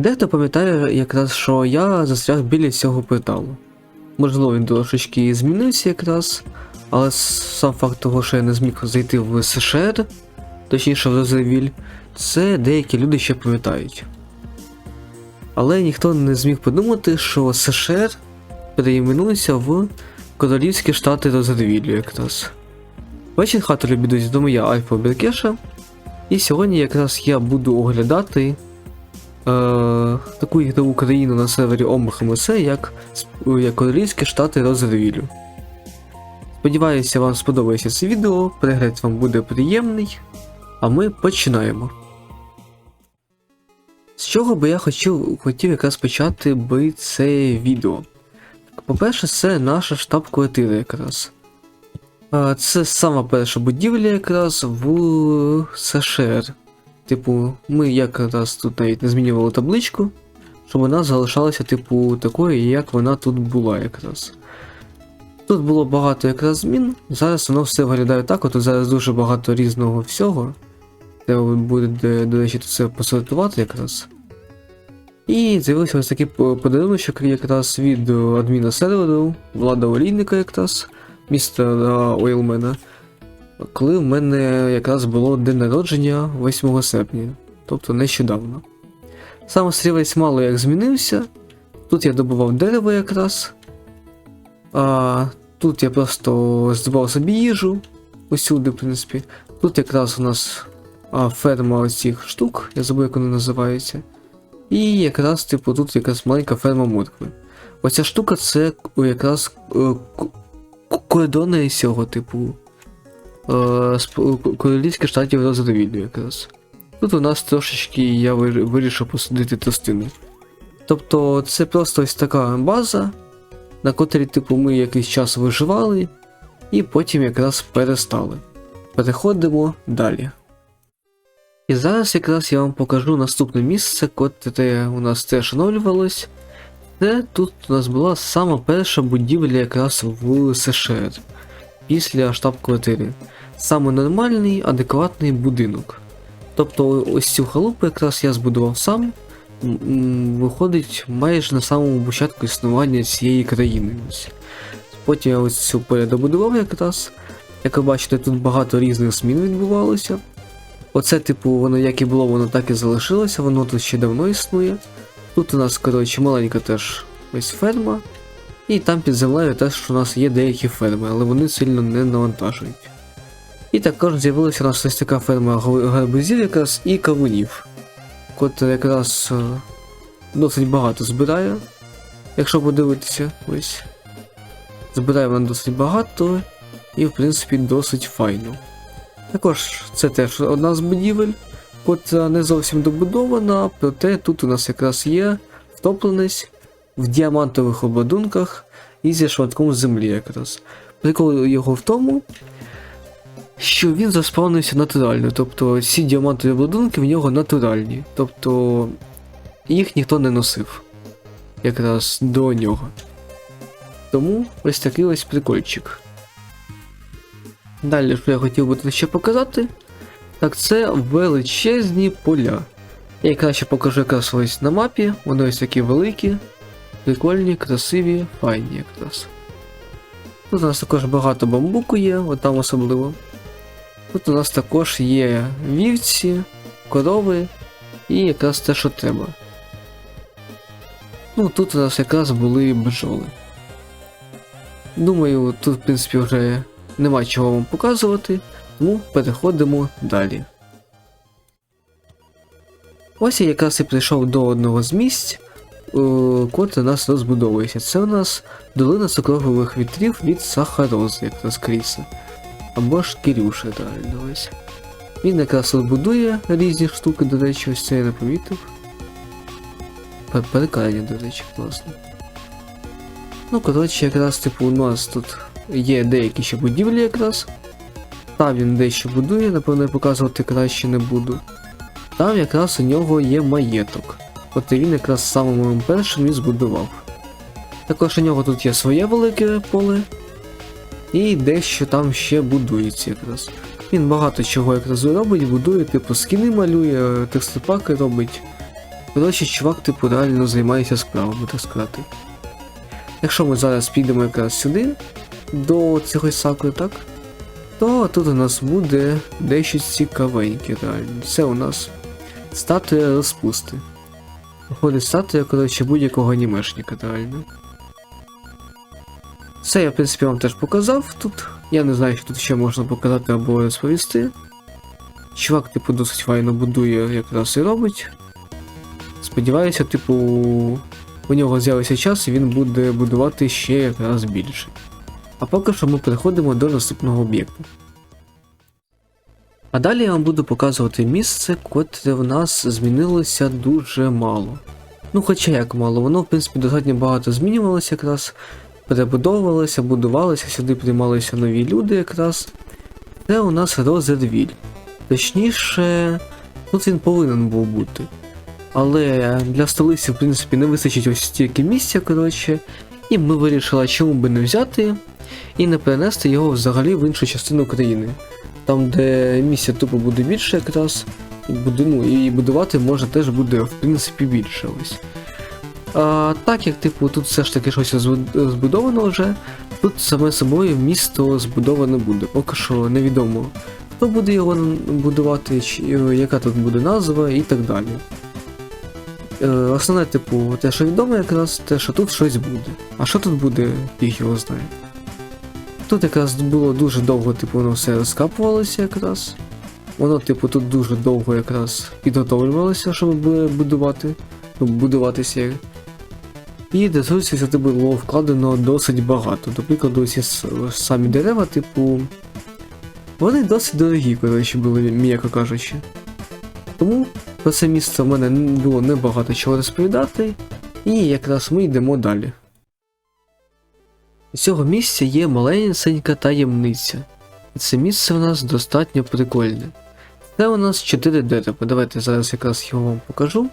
Дехто пам'ятає якраз, що я застряг біля цього порталу. Можливо, він трошечки змінився якраз, але сам факт того, що я не зміг зайти в США, точніше в Розервіль, це деякі люди ще пам'ятають. Але ніхто не зміг подумати, що США переіменується в Королівські Штати Розервіллю якраз. Вечір хату любі друзі, з я Альфа Беркеша. І сьогодні якраз я буду оглядати таку ігрову країну на сервері ОМХМС, як, як Королівські Штати Розервілю. Сподіваюся, вам сподобається це відео, перегляд вам буде приємний, а ми починаємо. З чого би я хотів, хотів якраз почати би це відео? По-перше, це наша штаб-квартира якраз. Це сама перша будівля якраз в США. Типу, ми якраз тут навіть не змінювали табличку, щоб вона залишалася, типу, такою, як вона тут була якраз. Тут було багато якраз змін, зараз воно все виглядає так, от зараз дуже багато різного всього. Треба буде, до речі, все посортувати якраз. І з'явився ось такий по- подарунок якраз від адміна серверу, влада олійника якраз містера Ойлмена, коли в мене якраз було день народження 8 серпня, тобто нещодавно. Сам стрілець мало як змінився. Тут я добував дерево якраз. А тут я просто здобував собі їжу усюди, в принципі. Тут якраз у нас а, ферма оцих штук, я забув, як вони називаються. І якраз, типу, тут якраз маленька ферма моркви. Оця штука це якраз е, кордони цього, типу. Е, сп- Королівських штатів розвідувіллю якраз. Тут у нас трошечки я вирішив посадити тростини. Тобто це просто ось така база, на котрій, типу, ми якийсь час виживали, і потім якраз перестали. Переходимо далі. І зараз якраз я вам покажу наступне місце, котре у нас теж оновлювалось. Це тут у нас була сама перша будівля якраз в США після штаб-квартири. Саме нормальний, адекватний будинок. Тобто ось цю халупу якраз я збудував сам. Виходить майже на самому початку існування цієї країни. Потім я ось цю передобудував якраз. Як ви бачите, тут багато різних змін відбувалося. Оце, типу, воно як і було, воно так і залишилося, воно тут ще давно існує. Тут у нас, коротше, маленька теж ось ферма. І там під землею теж у нас є деякі ферми, але вони сильно не навантажують. І також з'явилася ось така ферма гар- гарбузів якраз і кавунів, котра якраз е, досить багато збирає, якщо подивитися, ось. Збирає вона досить багато і, в принципі, досить файно. Також це теж одна з будівель, котра не зовсім добудована, проте тут у нас якраз є втопленість в діамантових обладунках і зі швидком землі якраз. Прикол його в тому, що він заспавнився натурально, тобто всі діамантові обладунки в нього натуральні, тобто їх ніхто не носив якраз до нього. Тому ось такий ось прикольчик. Далі, що я хотів би ще показати, так це величезні поля. Я краще покажу якраз ось на мапі, вони ось такі великі, прикольні, красиві, файні якраз. Тут у нас також багато бамбуку є, от там особливо. Тут у нас також є вівці, корови і якраз те, що треба. Ну, тут у нас якраз були бджоли. Думаю, тут, в принципі, вже нема чого вам показувати, тому переходимо далі. Ось я якраз і прийшов до одного з місць, е, котре у нас розбудовується. Це у нас долина цукрових вітрів від Сахарози, якраз Кріса. Або ж Кирюша, реально ось. Він якраз тут будує різні штуки, до речі, ось це я не помітив. Пер- Перекладення, до речі, класно. Ну, коротше, якраз, типу, у нас тут є деякі ще будівлі якраз. Там він дещо будує, напевно, я показувати краще не буду. Там якраз у нього є маєток. От він якраз самим першим і збудував. Також у нього тут є своє велике поле. І дещо там ще будується якраз. Він багато чого якраз робить, будує, типу скіни малює, текстопаки робить. Коротше, чувак, типу, реально займається справами, так сказати. Якщо ми зараз підемо якраз сюди, до цього сакури, так? То тут у нас буде дещо цікавеньке, реально. Це у нас статуя розпусти. Виходить статуя, коротше, будь-якого анімешника, реально. Це я, в принципі, вам теж показав тут. Я не знаю, що тут ще можна показати або розповісти. Чувак, типу, досить файно будує якраз і робить. Сподіваюся, типу, у нього з'явиться час і він буде будувати ще якраз більше. А поки що ми переходимо до наступного об'єкту. А далі я вам буду показувати місце, котре в нас змінилося дуже мало. Ну, хоча як мало, воно в принципі достатньо багато змінювалося якраз, перебудовувалося, будувалося, сюди приймалися нові люди якраз. Це у нас Розервіль. Точніше, тут він повинен був бути. Але для столиці, в принципі, не вистачить ось стільки місця, коротше, і ми вирішили, чому би не взяти і не перенести його взагалі в іншу частину країни. Там, де місця тупо буде більше якраз, і, буду, ну, і будувати може теж буде в принципі більше ось. А, так як, типу, тут все ж таки щось збудовано вже, тут саме собою місто збудоване буде. Поки що невідомо, хто буде його будувати, чи, е, яка тут буде назва і так далі. Е, Основне, типу, те, що відомо якраз, те, що тут щось буде. А що тут буде, їх його знає. Тут якраз було дуже довго, типу, воно все розкапувалося якраз. Воно, типу, тут дуже довго якраз підготовлювалося, щоб бу- будувати. Ну, будуватися. І ресурсів сюди було вкладено досить багато. До прикладу, ці самі дерева, типу. Вони досить дорогі, коротше, були, м'яко кажучи. Тому про це місце в мене було небагато чого розповідати, і якраз ми йдемо далі. З цього місця є маленька таємниця. І це місце у нас достатньо прикольне. Це у нас 4 дерева. Давайте зараз якраз його вам покажу.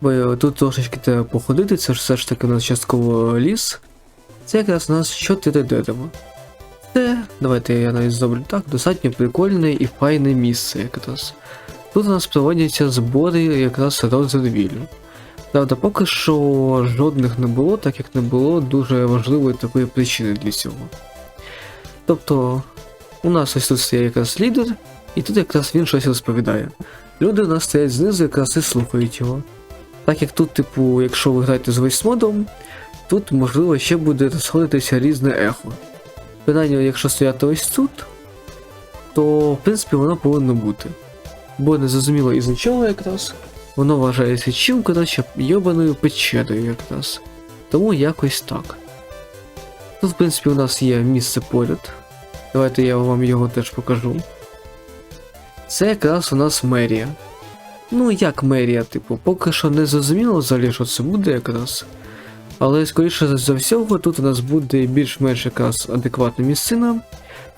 Бо тут трошечки треба походити, це ж все ж таки у нас частково ліс. Це якраз у нас 4 дерева. Це, давайте я навіть зроблю так, достатньо прикольне і файне місце якраз. Тут у нас проводяться збори якраз розервілю. Правда, поки що жодних не було, так як не було дуже важливої такої причини для цього. Тобто, у нас ось тут стоїть якраз лідер, і тут якраз він щось розповідає. Люди у нас стоять знизу якраз і слухають його. Так як тут, типу, якщо ви граєте з войсмодом, тут можливо ще буде розходитися різне ехо. Принаймні, якщо стояти ось тут, то в принципі воно повинно бути. Бо не зрозуміло із нічого якраз. Воно вважається чим, коротше, йобаною печерою якраз. Тому якось так. Тут, в принципі, у нас є місце поряд. Давайте я вам його теж покажу. Це якраз у нас мерія. Ну, як мерія, типу, поки що не зрозуміло взагалі, що це буде якраз. Але скоріше за всього, тут у нас буде більш-менш якраз адекватна місцина,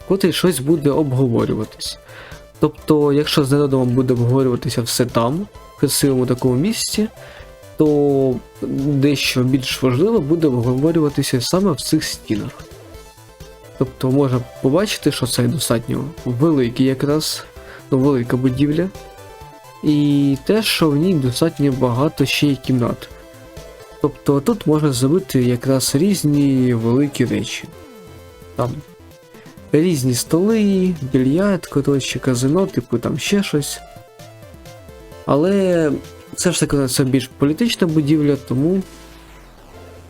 в котрій щось буде обговорюватись. Тобто, якщо з народом буде обговорюватися все там, в красивому такому місці, то дещо більш важливо буде обговорюватися саме в цих стінах. Тобто можна побачити, що це достатньо великий якраз, ну, велика будівля. І те, що в ній достатньо багато ще й кімнат. Тобто тут можна зробити якраз різні великі речі. Там різні столи, більярд, коротше, казино, типу там ще щось. Але все ж таки це більш політична будівля, тому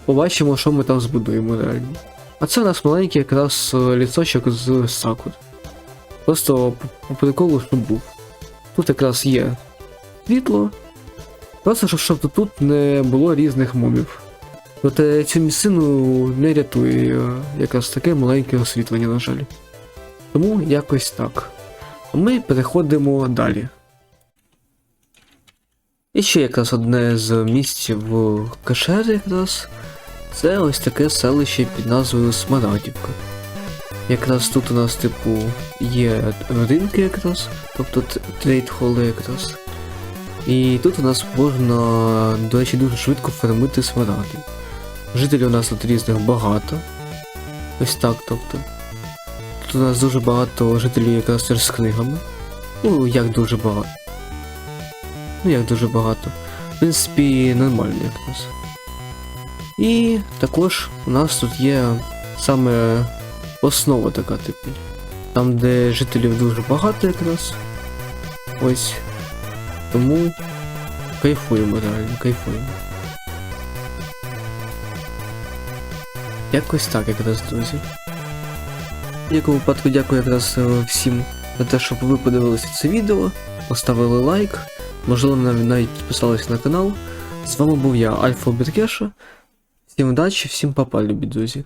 побачимо, що ми там збудуємо реально. А це у нас маленький якраз лісочок з сакур. Просто по, приколу, щоб був. Тут якраз є світло. Просто щоб, тут не було різних мобів. Проте цю місцину не рятує е, якраз таке маленьке освітлення, на жаль. Тому якось так. А ми переходимо далі. І ще якраз одне з місць в Кашері якраз. Це ось таке селище під назвою Смарагдівка. Якраз тут у нас, типу, є ринки якраз, тобто трейд-холи якраз. І тут у нас можна, до речі, дуже швидко фармити смарагди. Жителів у нас тут різних багато. Ось так, тобто. Тут у нас дуже багато жителів якраз з книгами. Ну, як дуже багато. Ну як дуже багато. В принципі, нормально якраз. І також у нас тут є саме основа така, типу. Там, де жителів дуже багато якраз. Ось. Тому кайфуємо реально, кайфуємо. Якось так якраз, друзі. В якому випадку дякую якраз е, всім за те, що ви подивилися це відео, поставили лайк, можливо навіть підписалися на канал. З вами був я, Альфа Беркеша. Всім удачі, всім папа, любі друзі.